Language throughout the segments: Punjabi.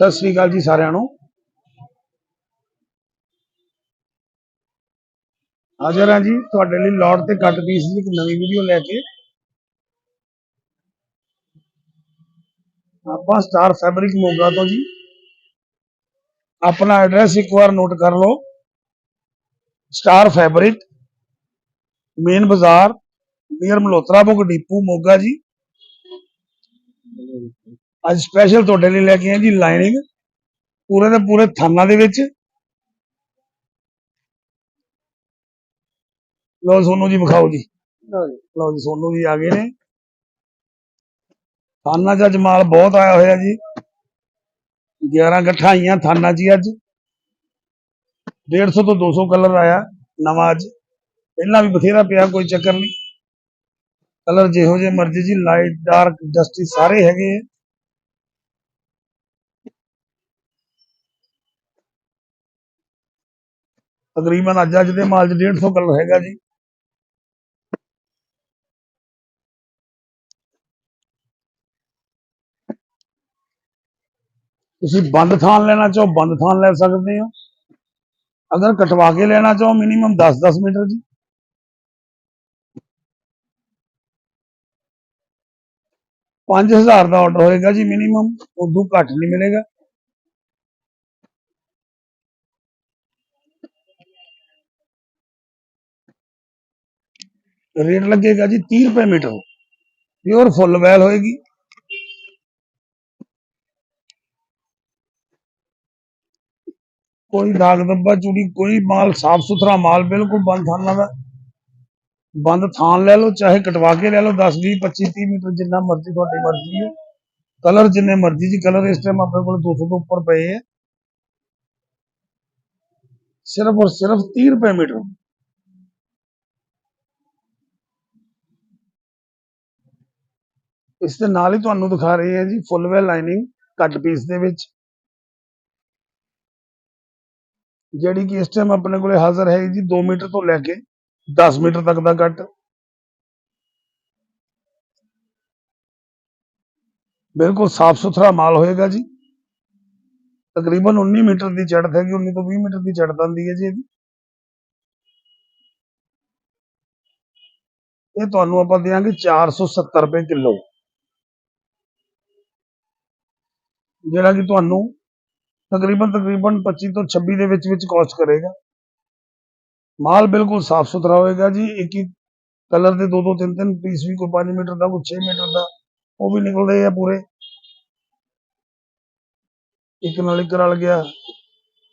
ਸਤਿ ਸ੍ਰੀ ਅਕਾਲ ਜੀ ਸਾਰਿਆਂ ਨੂੰ। ਹਾਜ਼ਰ ਹਾਂ ਜੀ ਤੁਹਾਡੇ ਲਈ ਲੋਟ ਤੇ ਕੱਟ ਪੀਸ ਦੀ ਇੱਕ ਨਵੀਂ ਵੀਡੀਓ ਲੈ ਕੇ। ਆਪਾਂ ਸਟਾਰ ਫੈਬਰਿਕ ਮੋਗਾ ਤੋਂ ਜੀ। ਆਪਣਾ ਐਡਰੈਸ ਇੱਕ ਵਾਰ ਨੋਟ ਕਰ ਲਓ। ਸਟਾਰ ਫੈਬਰਿਕ, ਮੇਨ ਬਾਜ਼ਾਰ, near Malhotra book depot Moga ਜੀ। ਅੱਜ ਸਪੈਸ਼ਲ ਤੁਹਾਡੇ ਲਈ ਲੈ ਕੇ ਆਏ ਜੀ ਲਾਈਨਿੰਗ ਪੂਰੇ ਦੇ ਪੂਰੇ ਥਾਨਾਂ ਦੇ ਵਿੱਚ। ਲਓ ਸੋਨੂੰ ਜੀ ਵਿਖਾਓ ਜੀ। ਲਓ ਜੀ। ਸੋਨੂੰ ਜੀ ਆ ਗਏ ਨੇ। ਥਾਨਾਂ 'ਚ ਅੱਜ ਮਾਲ ਬਹੁਤ ਆਇਆ ਹੋਇਆ ਜੀ। 11 ਗੱਠਾਂ ਆਈਆਂ ਥਾਨਾਂ ਹੀ ਅੱਜ। 150 ਤੋਂ 200 ਕਲਰ ਆਇਆ ਨਵਾਂ ਅੱਜ। ਪਹਿਲਾਂ ਵੀ ਬਥੇਰਾ ਪਿਆ ਕੋਈ ਚੱਕਰ ਨਹੀਂ। ਕਲਰ ਜਿਹੋ ਜਿਹੇ ਮਰਜ਼ੀ ਜੀ ਲਾਈਟ ਡਾਰਕ ਡਸਟੀ ਸਾਰੇ ਹੈਗੇ ਆ। ਤਕਰੀਬਨ ਅੱਜ ਅੱਜ ਦੇ ਮਾਲ 'ਚ 150 ਕਲਰ ਹੈਗਾ ਜੀ। ਤੁਸੀਂ ਬੰਦ ਥਾਨ ਲੈਣਾ ਚਾਹੋ, ਬੰਦ ਥਾਨ ਲੈ ਸਕਦੇ ਹੋ। ਅਗਰ ਕਟਵਾ ਕੇ ਲੈਣਾ ਚਾਹੋ ਮਿਨੀਮਮ 10-10 ਮੀਟਰ ਜੀ। ਪੰਜ ਹਜ਼ਾਰ ਦਾ ਆਰਡਰ ਹੋਏਗਾ ਜੀ ਮਿਨੀਮਮ ਉਦੋਂ ਘੱਟ ਨਹੀਂ ਮਿਲੇਗਾ। ਰੇਟ ਲੱਗੇਗਾ ਜੀ 30 ਰੁਪਏ ਮੀਟਰ ਪਿਓਰ ਫੁੱਲ ਵੈਲ ਹੋਏਗੀ ਕੋਈ ਦਾਗ ਧੱਬਾ ਚੂੜੀ ਕੋਈ ਮਾਲ ਸਾਫ਼ ਸੁਥਰਾ ਮਾਲ ਬਿਲਕੁਲ ਬੰਦ ਥਾਨਾਂ ਦਾ ਬੰਦ ਥਾਨ ਲੈ ਲਓ ਚਾਹੇ ਕਟਵਾ ਕੇ ਲੈ ਲਓ 10 20 25 30 ਮੀਟਰ ਜਿੰਨਾ ਮਰਜ਼ੀ ਤੁਹਾਡੀ ਮਰਜ਼ੀ ਹੈ ਕਲਰ ਜਿੰਨੇ ਮਰਜ਼ੀ ਜੀ ਕਲਰ ਇਸ ਟਾਈਮ ਆਪਣੇ ਕੋਲ 200 ਤੋਂ ਉੱਪਰ ਪਏ ਹੈ ਸਿਰਫ ਔਰ ਸਿਰਫ 30 ਰੁਪਏ ਮੀਟਰ ਇਸ ਦੇ ਨਾਲ ਹੀ ਤੁਹਾਨੂੰ ਦਿਖਾ ਰਹੇ ਹੈ ਜੀ ਫੁੱਲ ਵੇ ਲਾਈਨਿੰਗ ਕੱਟ ਪੀਸ ਦੇ ਵਿੱਚ। ਜਿਹੜੀ ਕਿ ਇਸ ਟਾਈਮ ਆਪਣੇ ਕੋਲੇ ਹਾਜ਼ਰ ਹੈ ਜੀ 2 ਮੀਟਰ ਤੋਂ ਲੈ ਕੇ 10 ਮੀਟਰ ਤੱਕ ਦਾ ਕੱਟ ਬਿਲਕੁਲ ਸਾਫ਼ ਸੁਥਰਾ ਮਾਲ ਹੋਏਗਾ ਜੀ। ਤਕਰੀਬਨ 19 ਮੀਟਰ ਦੀ ਚੜ੍ਹਤ ਹੈਗੀ 19 ਤੋਂ 20 ਮੀਟਰ ਦੀ ਚੜ੍ਹਤ ਆਉਂਦੀ ਹੈ ਜੀ ਇਹਦੀ। ਇਹ ਤੁਹਾਨੂੰ ਆਪਾਂ ਦੇਵਾਂਗੇ 470 ਰੁਪਏ ਕਿਲੋ। ਜਿਹੜਾ ਕਿ ਤੁਹਾਨੂੰ ਤਕਰੀਬਨ ਤਕਰੀਬਨ 25 ਤੋਂ 26 ਦੇ ਵਿੱਚ ਵਿੱਚ ਕਾਸਟ ਕਰੇਗਾ। ਮਾਲ ਬਿਲਕੁਲ ਸਾਫ਼ ਸੁਥਰਾ ਹੋਏਗਾ ਜੀ। ਇੱਕ ਇੱਕ ਕਲਰ ਦੇ ਦੋ ਦੋ, ਤਿੰਨ ਤਿੰਨ ਪੀਸ ਵੀ ਕੋਈ 5 ਮੀਟਰ ਦਾ, ਕੋਈ 6 ਮੀਟਰ ਦਾ, ਉਹ ਵੀ ਨਿਕਲਦੇ ਆ ਪੂਰੇ। ਇੱਕ ਨਾਲ ਇੱਕ ਰਲ ਗਿਆ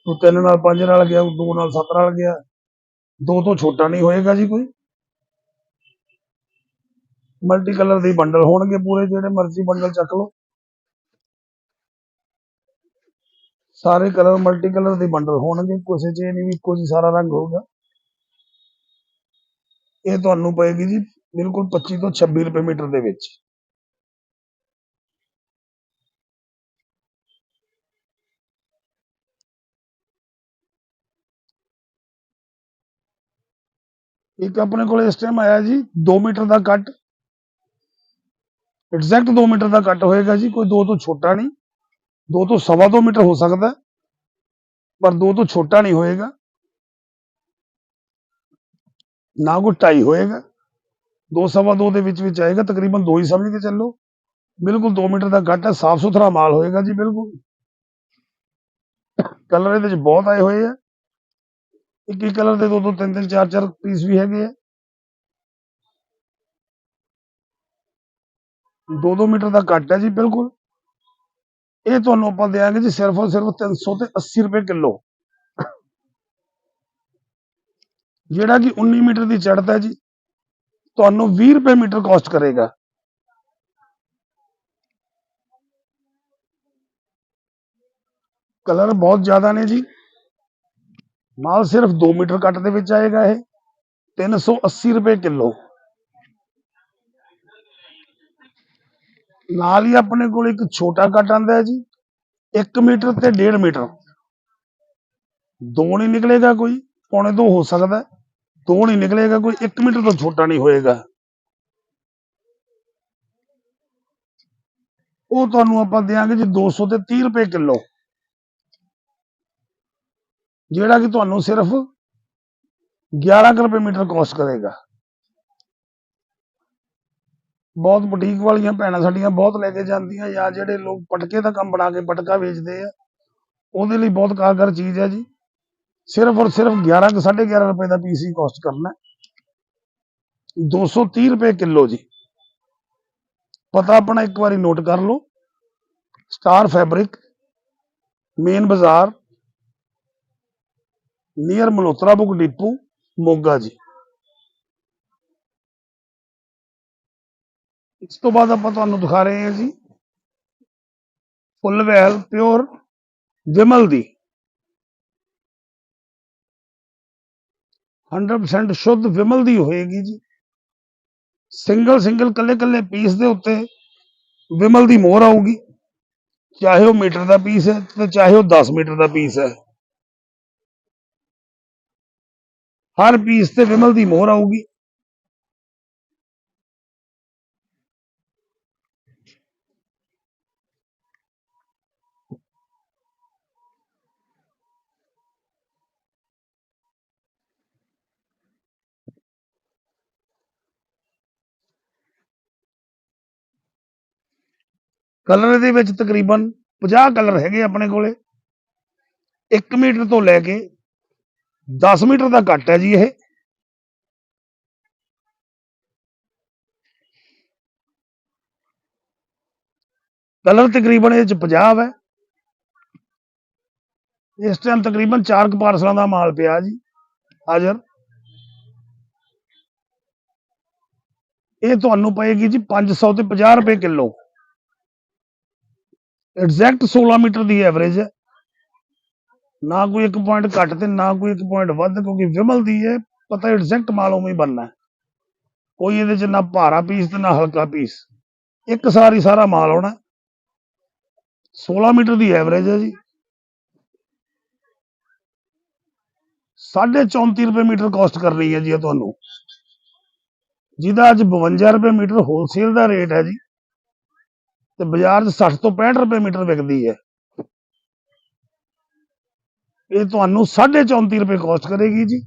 ਉਹ ਤਿੰਨ ਨਾਲ ਪੰਜ ਰਲ ਗਿਆ ਉਹ ਦੋ ਨਾਲ ਸੱਤ ਰਲ ਗਿਆ। ਦੋ ਤੋਂ ਛੋਟਾ ਨਹੀਂ ਹੋਏਗਾ ਜੀ ਕੋਈ। ਮਲਟੀ ਕਲਰ ਦੇ ਬੰਡਲ ਹੋਣਗੇ ਪੂਰੇ, ਜਿਹੜੇ ਮਰਜ਼ੀ ਬੰਡਲ ਚੱਕ ਲਓ। ਸਾਰੇ ਕਲਰ ਮਲਟੀ ਕਲਰ ਦੇ ਬੰਡਲ ਹੋਣਗੇ ਕਿਸੇ ਚ ਇਹ ਨਹੀਂ ਵੀ ਇੱਕੋ ਜੀ ਸਾਰਾ ਰੰਗ ਹੋਊਗਾ। ਇਹ ਤੁਹਾਨੂੰ ਪਏਗੀ ਜੀ ਬਿਲਕੁਲ 25 ਤੋਂ 26 ਰੁਪਏ ਮੀਟਰ ਦੇ ਵਿੱਚ। ਇੱਕ ਆਪਣੇ ਕੋਲ ਇਸ ਟਾਈਮ ਆਇਆ ਜੀ 2 ਮੀਟਰ ਦਾ ਕੱਟ। ਐਗਜ਼ੈਕਟ 2 ਮੀਟਰ ਦਾ ਕੱਟ ਹੋਏਗਾ ਜੀ, ਕੋਈ 2 ਤੋਂ ਛੋਟਾ ਨਹੀਂ। 2 ਤੋਂ ਸਵਾ 2 ਮੀਟਰ ਹੋ ਸਕਦਾ ਪਰ 2 ਤੋਂ ਛੋਟਾ ਨਹੀਂ ਹੋਏਗਾ। ਨਾ ਕੋਈ ਢਾਈ ਹੋਏਗਾ। 2 ਸਵਾ 2 ਦੇ ਵਿੱਚ ਵਿੱਚ ਆਏਗਾ, ਤਕਰੀਬਨ 2 ਹੀ ਸਮਝ ਕੇ ਚੱਲੋ। ਬਿਲਕੁਲ 2 ਮੀਟਰ ਦਾ ਕੱਟ ਹੈ ਸਾਫ਼ ਸੁਥਰਾ ਮਾਲ ਹੋਏਗਾ ਜੀ, ਬਿਲਕੁਲ। ਕਲਰ ਇਹਦੇ ਵਿੱਚ ਬਹੁਤ ਆਏ ਹੋਏ ਆ। ਇੱਕ ਇੱਕ ਕਲਰ ਦੇ ਦੋ ਦੋ ਤਿੰਨ ਤਿੰਨ ਚਾਰ ਚਾਰ ਪੀਸ ਵੀ ਹੈਗੇ ਆ। 2-2 ਮੀਟਰ ਦਾ ਕੱਟ ਹੈ ਜੀ, ਬਿਲਕੁਲ। ਇਹ ਤੁਹਾਨੂੰ ਆਪਾਂ ਦੇਾਂਗੇ ਜੀ ਸਿਰਫ ਔਰ ਸਿਰਫ 300 ਤੇ 80 ਰੁਪਏ ਕਿਲੋ। ਜਿਹੜਾ ਕਿ 19 ਮੀਟਰ ਦੀ ਚੜ੍ਹਤ ਹੈ ਜੀ, ਤੁਹਾਨੂੰ 20 ਰੁਪਏ ਮੀਟਰ ਕਾਸਟ ਕਰੇਗਾ। ਕਲਰ ਬਹੁਤ ਜ਼ਿਆਦਾ ਨੇ ਜੀ। ਮਾਲ ਸਿਰਫ 2 ਮੀਟਰ ਕੱਟ ਦੇ ਵਿੱਚ ਆਏਗਾ ਇਹ 380 ਰੁਪਏ ਕਿਲੋ। ਨਾਲ ਹੀ ਆਪਣੇ ਕੋਲ ਇੱਕ ਛੋਟਾ ਕੱਟ ਆਂਦਾ ਹੈ ਜੀ 1 ਮੀਟਰ ਤੇ 1.5 ਮੀਟਰ। ਦੋ ਨਹੀਂ ਨਿਕਲੇਗਾ ਕੋਈ, ਪੌਣੇ ਦੋ ਹੋ ਸਕਦਾ ਦੋ ਨਹੀਂ ਨਿਕਲੇਗਾ ਕੋਈ 1 ਮੀਟਰ ਤੋਂ ਛੋਟਾ ਨਹੀਂ ਹੋਏਗਾ। ਉਹ ਤੁਹਾਨੂੰ ਆਪਾਂ ਦੇਾਂਗੇ ਜੀ 200 ਤੇ 30 ਰੁਪਏ ਕਿਲੋ। ਜਿਹੜਾ ਕਿ ਤੁਹਾਨੂੰ ਸਿਰਫ 11 ਰੁਪਏ ਮੀਟਰ ਕੋਸਟ ਕਰੇਗਾ। ਬਹੁਤ ਬੁਟੀਕ ਵਾਲੀਆਂ ਭੈਣਾਂ ਸਾਡੀਆਂ ਬਹੁਤ ਲੈ ਕੇ ਜਾਂਦੀਆਂ ਜਾਂ ਜਿਹੜੇ ਲੋਕ ਪਟਕੇ ਦਾ ਕੰਮ ਬਣਾ ਕੇ ਪਟਕਾ ਵੇਚਦੇ ਆ, ਉਹਦੇ ਲਈ ਬਹੁਤ ਕਾਰਗਰ ਚੀਜ਼ ਹੈ ਜੀ। ਸਿਰਫ ਔਰ ਸਿਰਫ 11 ਕੁ 11.5 ਰੁਪਏ ਦਾ ਪੀਸ ਹੀ ਕਾਸਟ ਕਰਨਾ 230 ਰੁਪਏ ਕਿਲੋ ਜੀ। ਪਤਾ ਆਪਣਾ ਇੱਕ ਵਾਰੀ ਨੋਟ ਕਰ ਲਓ। ਸਟਾਰ ਫੈਬਰਿਕ, ਮੇਨ ਬਾਜ਼ਾਰ, near Malhotra book depot, Moga ਜੀ। ਇਸ ਤੋਂ ਬਾਅਦ ਆਪਾਂ ਤੁਹਾਨੂੰ ਦਿਖਾ ਰਹੇ ਹਾਂ ਜੀ। ਫੁੱਲ ਵੈਲ, ਪਿਓਰ, ਵਿਮਲ ਦੀ। 100% ਸ਼ੁੱਧ ਵਿਮਲ ਦੀ ਹੋਏਗੀ ਜੀ। ਸਿੰਗਲ ਸਿੰਗਲ, ਕੱਲੇ ਕੱਲੇ ਪੀਸ ਦੇ ਉੱਤੇ ਵਿਮਲ ਦੀ ਮੋਹਰ ਆਊਗੀ। ਚਾਹੇ ਉਹ ਮੀਟਰ ਦਾ ਪੀਸ ਹੈ ਤੇ ਚਾਹੇ ਉਹ 10 ਮੀਟਰ ਦਾ ਪੀਸ ਹੈ। ਹਰ ਪੀਸ ਤੇ ਵਿਮਲ ਦੀ ਮੋਹਰ ਆਊਗੀ। ਕਲਰ ਦੇ ਵਿੱਚ ਤਕਰੀਬਨ 50 ਕਲਰ ਹੈਗੇ ਆਪਣੇ ਕੋਲੇ। 1 ਮੀਟਰ ਤੋਂ ਲੈ ਕੇ 10 ਮੀਟਰ ਦਾ ਕੱਟ ਹੈ ਜੀ ਇਹ। ਕਲਰ ਤਕਰੀਬਨ ਇਹ ਚ 50 ਹੈ ਇਸ ਟਾਈਮ ਤਕਰੀਬਨ 4 ਕੁ ਪਾਰਸਲਾਂ ਦਾ ਮਾਲ ਪਿਆ ਜੀ, ਹਾਜ਼ਰ। ਇਹ ਤੁਹਾਨੂੰ ਪਏਗੀ ਜੀ 500 ਤੇ 50 ਰੁਪਏ ਕਿਲੋ। ਐਗਜ਼ੈਕਟ 16 ਮੀਟਰ ਦੀ ਐਵਰੇਜ ਹੈ। ਨਾ ਕੋਈ ਇੱਕ ਪੁਆਇੰਟ ਘੱਟ ਤੇ ਨਾ ਕੋਈ ਇੱਕ ਪੁਆਇੰਟ ਵੱਧ, ਕਿਉਂਕਿ ਵਿਮਲ ਦੀ ਹੈ ਪਤਾ ਐਗਜ਼ੈਕਟ ਮਾਲ ਉਵੇਂ ਹੀ ਬਣਨਾ ਕੋਈ ਇਹਦੇ ਚ ਨਾ ਭਾਰਾ ਪੀਸ ਤੇ ਨਾ ਹਲਕਾ ਪੀਸ ਇੱਕ ਸਾਰੀ ਸਾਰਾ ਮਾਲ ਆਉਣਾ 16 ਮੀਟਰ ਦੀ ਐਵਰੇਜ ਹੈ ਜੀ। 34 ਰੁਪਏ ਮੀਟਰ ਕਾਸਟ ਕਰਨੀ ਹੈ ਜੀ ਇਹ ਤੁਹਾਨੂੰ। ਜਿਹਦਾ ਅੱਜ 52 ਰੁਪਏ ਮੀਟਰ ਹੋਲਸੇਲ ਦਾ ਰੇਟ ਹੈ ਜੀ। ਤੇ ਬਾਜ਼ਾਰ 'ਚ 60 ਤੋਂ 65 ਰੁਪਏ ਮੀਟਰ ਵਿਕਦੀ ਹੈ। ਇਹ ਤੁਹਾਨੂੰ 34 ਰੁਪਏ ਕੋਸਟ ਕਰੇਗੀ ਜੀ।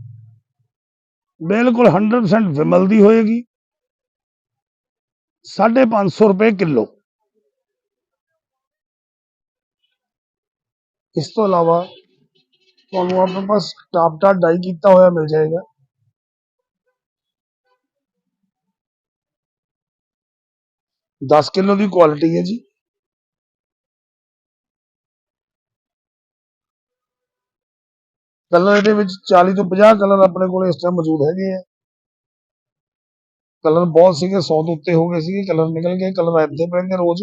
ਬਿਲਕੁਲ 100% ਵਿਮਲ ਦੀ ਹੋਏਗੀ। 550 ਰੁਪਏ ਕਿਲੋ। ਇਸ ਤੋਂ ਇਲਾਵਾ ਤੁਹਾਨੂੰ ਆਪਣੇ ਪਾਸ ਟਾਪਟਾ ਡਾਈ ਕੀਤਾ ਹੋਇਆ ਮਿਲ ਜਾਏਗਾ। ਦਸ ਕਿਲੋ ਦੀ ਕੁਆਲਿਟੀ ਹੈ ਜੀ। ਕਲਰ ਇਹਦੇ ਵਿੱਚ 40 ਤੋਂ 50 ਕਲਰ ਆਪਣੇ ਕੋਲ ਇਸ ਟਾਈਮ ਮੌਜੂਦ ਹੈਗੇ ਆ। ਕਲਰ ਬਹੁਤ ਸੀਗੇ 100 ਤੋਂ ਉੱਤੇ ਹੋ ਗਏ ਸੀਗੇ, ਕਲਰ ਨਿਕਲ ਗਏ, ਕਲਰ ਆਉਂਦੇ ਪੈਂਦੇ ਰੋਜ਼।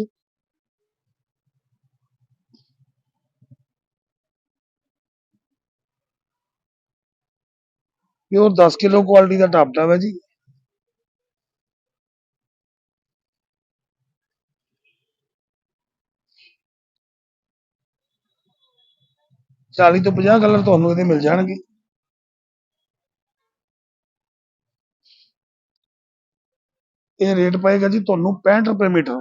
ਪਿਓਰ 10 ਕਿਲੋ ਕੁਆਲਿਟੀ ਦਾ ਟਾਪਟਾ ਹੈ ਜੀ। ਚਾਲੀ ਤੋਂ 50 ਕਲਰ ਤੁਹਾਨੂੰ ਇਹਦੇ ਮਿਲ ਜਾਣਗੇ। ਇਹ ਰੇਟ ਪਏਗਾ ਜੀ ਤੁਹਾਨੂੰ 65 ਰੁਪਏ ਮੀਟਰ।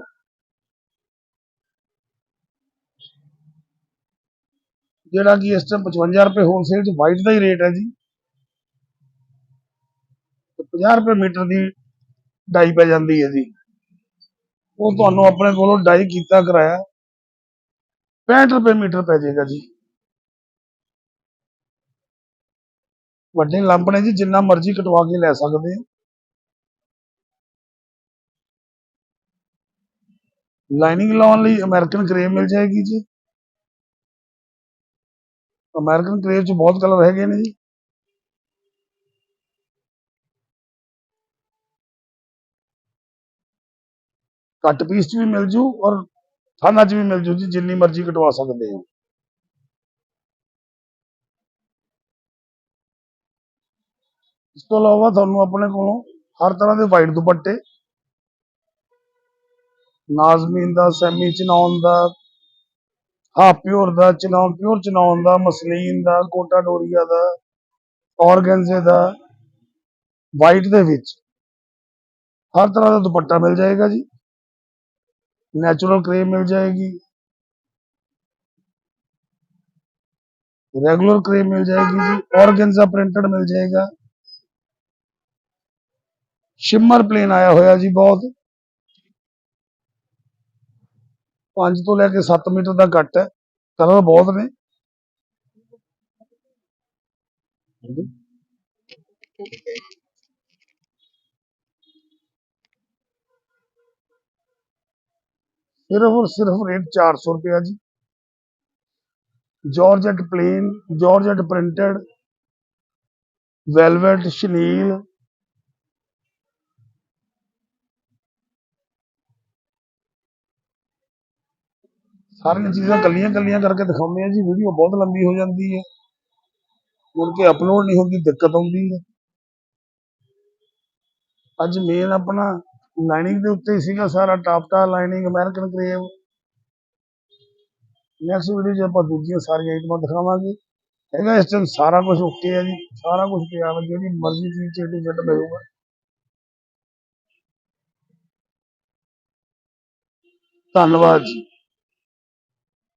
ਜਿਹੜਾ ਕਿ ਇਸ ਟਾਈਮ 55 ਰੁਪਏ ਹੋਲਸੇਲ 'ਚ ਵਾਈਟ ਦਾ ਹੀ ਰੇਟ ਹੈ ਜੀ। ਤੇ 50 ਰੁਪਏ ਮੀਟਰ ਦੀ ਡਾਈ ਪੈ ਜਾਂਦੀ ਹੈ ਜੀ। ਉਹ ਤੁਹਾਨੂੰ ਆਪਣੇ ਕੋਲੋਂ ਡਾਈ ਕੀਤਾ ਕਰਾਇਆ। 65 ਰੁਪਏ ਮੀਟਰ ਪੈ ਜਾਏਗਾ ਜੀ। ਵੱਡੇ ਲੰਬ ਨੇ ਜੀ, ਜਿੰਨਾ ਮਰਜ਼ੀ ਕਟਵਾ ਕੇ ਲੈ ਸਕਦੇ ਹੋ ਲਾਈਨਿੰਗ ਲਾਉਣ ਲਈ ਅਮਰੀਕਨ ਕਰੇਵ ਮਿਲ ਜਾਏਗੀ ਜੀ। ਅਮਰੀਕਨ ਕਰੇਵ ਚ ਬਹੁਤ ਕਲਰ ਹੈਗੇ ਨੇ ਜੀ। ਕੱਟ ਪੀਸ ਚ ਵੀ ਮਿਲ ਜੂ ਔਰ ਥਾਨਾ ਚ ਵੀ ਮਿਲ ਜੂ ਜੀ, ਜਿੰਨੀ ਮਰਜ਼ੀ ਕਟਵਾ ਸਕਦੇ ਹੋ ਇਸ ਤੋਂ ਇਲਾਵਾ ਤੁਹਾਨੂੰ ਆਪਣੇ ਕੋਲੋਂ ਹਰ ਤਰ੍ਹਾਂ ਦੇ ਵਾਈਟ ਦੁਪੱਟੇ ਨਾਜ਼ਮੀਨ ਦਾ ਸੈਮੀ ਚਨੌਨ ਦਾ ਹਾਫ ਪਿਓਰ ਦਾ ਚਨੌਨ ਪਿਓਰ ਚਨੌਨ ਦਾ ਮਸਲੀਨ ਦਾ ਕੋਟਾ ਡੋਰੀਆ ਦਾ ਔਰਗੈਂਜ਼ੇ ਦਾ ਵਾਈਟ ਦੇ ਵਿੱਚ ਹਰ ਤਰ੍ਹਾਂ ਦਾ ਦੁਪੱਟਾ ਮਿਲ ਜਾਏਗਾ ਜੀ ਨੈਚੁਰਲ ਕ੍ਰੇਮ ਮਿਲ ਜਾਏਗੀ रेगुलर क्रेप मिल जाएगी जी ऑर्गेन्जा प्रिंटेड मिल जाएगा शिमर प्लेन आया होया जी बहुत 5 ਤੋਂ ਲੈ ਕੇ 7 ਮੀਟਰ ਦਾ ਕੱਟ ਹੈ ਕਲਰ ਬਹੁਤ ਨੇ सिर्फ और सिर्फ रेट 400 रुपया जी georgette plain georgette printed velvet शनील ਸਾਰੀਆਂ ਚੀਜ਼ਾਂ ਕੱਲੀਆਂ ਕੱਲੀਆਂ ਕਰਕੇ ਦਿਖਾਉਂਦੇ ਆ ਜੀ ਵੀਡੀਓ ਬਹੁਤ ਲੰਬੀ ਹੋ ਜਾਂਦੀ ਹੈ। ਮੁੜ ਕੇ ਅਪਲੋਡ ਨਹੀਂ ਹੁੰਦੀ, ਦਿੱਕਤ ਆਉਂਦੀ ਹੈ। ਅੱਜ ਮੇਨ ਆਪਣਾ ਲਾਈਨਿੰਗ ਦੇ ਉੱਤੇ ਸੀਗਾ ਸਾਰਾ, ਟਾਪਟਾ lining American crepe next video 'ਚ ਆਪਾਂ ਦੂਜੀਆਂ ਸਾਰੀਆਂ ਆਈਟਮਾਂ ਦਿਖਾਵਾਂਗੇ। ਇਹਦਾ ਇਸ ਟਾਈਮ ਸਾਰਾ ਕੁਝ ਓਕੇ ਹੈ ਜੀ, ਸਾਰਾ ਕੁਝ ਪਿਆ ਵਾ, ਜਿਹੜੀ ਮਰਜ਼ੀ ਚੀਜ਼ ਚੇਟੂ ਜੱਟ ਮਿਲੂਗਾ ਧੰਨਵਾਦ ਜੀ।